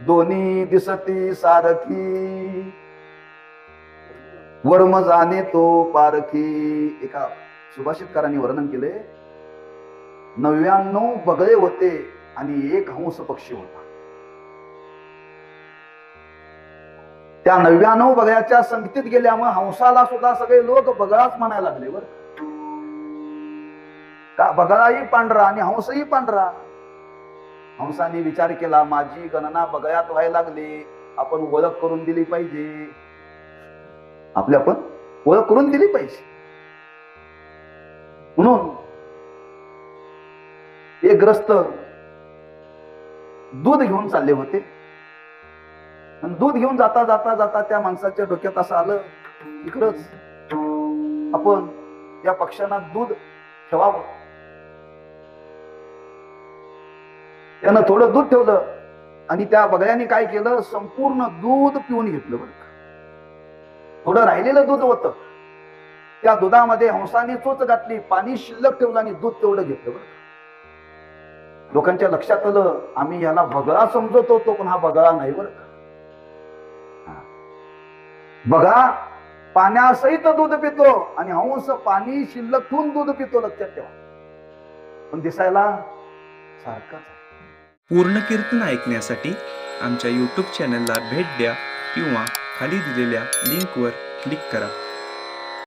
दोन्ही दिसती सारखी. वर्म जाणे तो पारखी. एका सुभाषितकारांनी वर्णन केले. नव्याण्णव बगळे होते आणि एक हंस पक्षी होता. त्या नव्याण्णव बगळ्याच्या संगतीत गेल्यामुळे हंसाला सुद्धा सगळे लोक बगळाच म्हणायला लागले बर का बगळाही पांढरा आणि हंसही पांढरा? हंसाने विचार केला माझी गणना बघयात व्हायला लागली. आपण ओळख करून दिली पाहिजे. आपली आपण ओळख करून दिली पाहिजे. म्हणून एक ग्रस्त दूध घेऊन चालले होते. आणि दूध घेऊन जाता जाता जाता त्या माणसाच्या डोक्यात असं आलं इकडच आपण या पक्ष्यांना दूध ठेवावं. त्यानं थोडं दूध ठेवलं आणि त्या बगळ्याने काय केलं? संपूर्ण दूध पिऊन घेतलं बरं थोडं राहिलेलं दूध होतं. त्या दुधामध्ये हंसाने चोच घातली पाणी शिल्लक ठेवलं आणि दूध तेवढं घेतलं बरं लोकांच्या लक्षात आलं आम्ही याला बगळा समजत होतो पण हा बगळा नाही बरं का. बघा पाण्यासहित दूध पितो आणि हंस पाणी शिल्लक ठेवून दूध पितो लक्षात ठेवा. पण दिसायला सारखाच पूर्ण कीर्तन ऐकण्यासाठी आमच्या यूट्यूब चॅनलला भेट द्या किंवा खाली दिलेल्या लिंकवर क्लिक करा.